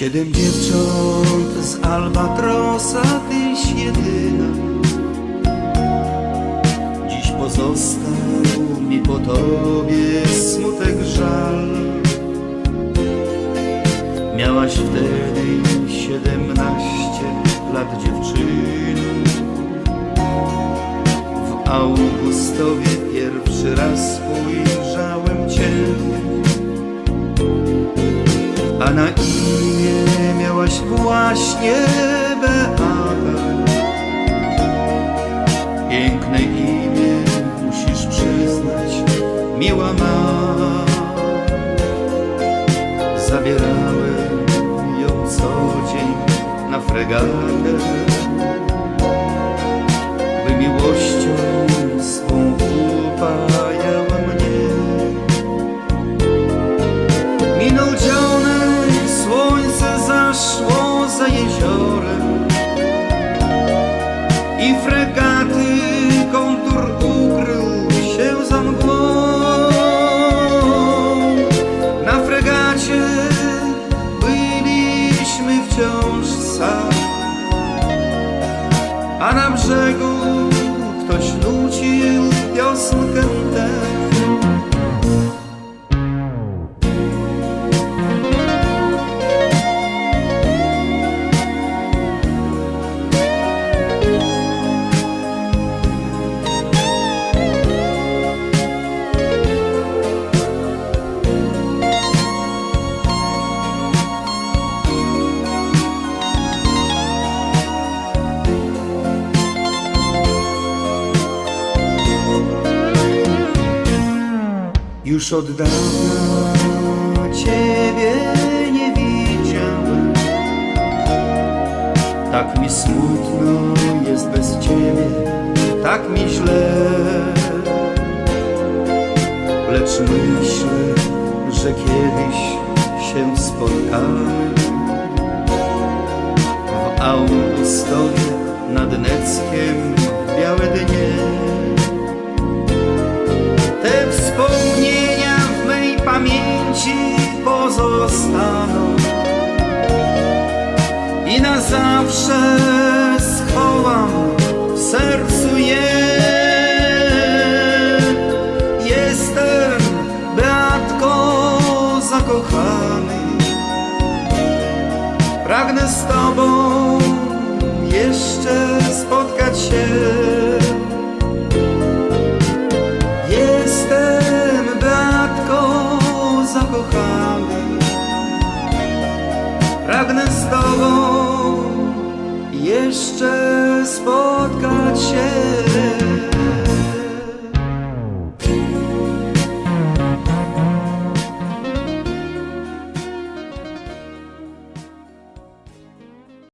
Siedem dziewcząt z Albatrosa, tyś jedyna. Dziś pozostał mi po tobie smutek żal. Miałaś wtedy siedemnaście lat dziewczyny. W Augustowie pierwszy raz ujrzałem cię. A na miałaś właśnie Beata Piękne imię musisz przyznać, miła ma A na brzegu ktoś nucił piosenkę tę Już od dawna Ciebie nie widziałem. Tak mi smutno jest bez Ciebie Tak mi źle. Lecz myślę, że kiedyś się spotkamy. W Augustowie nad Neckiem i na zawsze schowam w sercu je. Jestem Beatko zakochany, pragnę z Tobą jeszcze spotkać się. Jestem Beatko zakochany Pragnę z Tobą jeszcze spotkać się.